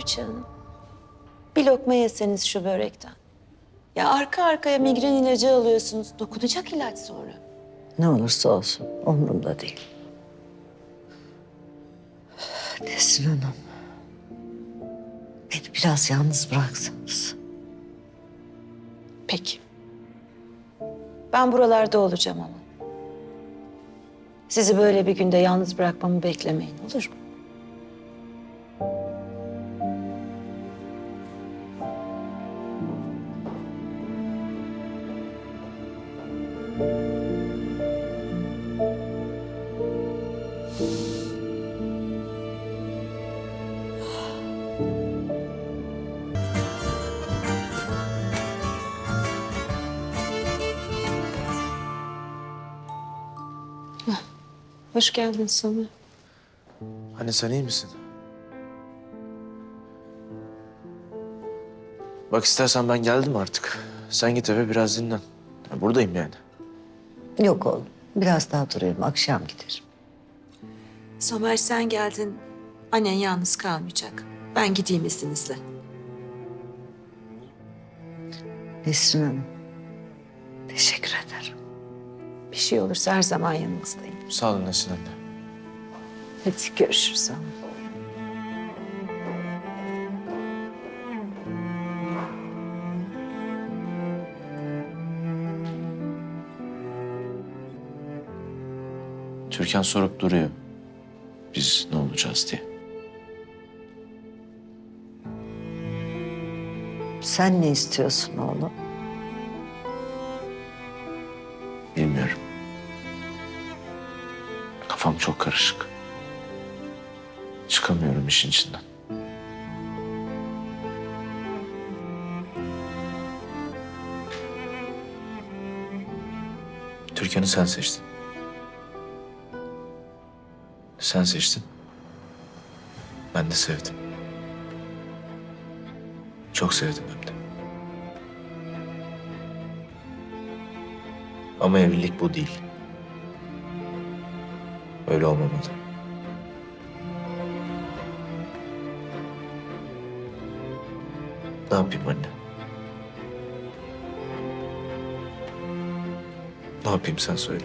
Tuğçe Hanım. Bir lokma yeseniz şu börekten. Ya arka arkaya migren ilacı alıyorsunuz. Dokunacak ilaç sonra. Ne olursa olsun umurumda değil. Nesrin Hanım. Beni biraz yalnız bıraksanız. Peki. Ben buralarda olacağım ama. Sizi böyle bir günde yalnız bırakmamı beklemeyin olur mu? Hoş geldin Somer. Hani sen iyi misin? Bak istersen ben geldim artık. Sen git eve biraz dinlen. Buradayım yani. Yok oğlum. Biraz daha durayım. Akşam giderim. Somer sen geldin. Annen yalnız kalmayacak. Ben gideyim izninizle. Nesrin Hanım. Teşekkür ederim. Bir şey olursa her zaman yanınızdayım. Sağ olun Nesin anne. Hadi görüşürüz. Ama. Türkan sorup duruyor. Biz ne olacağız diye. Sen ne istiyorsun oğlum? Bilmiyorum. Kafam çok karışık. Çıkamıyorum işin içinden. Türkan'ı sen seçtin. Sen seçtin. Ben de sevdim. Çok sevdim hem de. Ama evlilik bu değil. Öyle olmamalı. Ne yapayım anne? Ne yapayım sen söyle.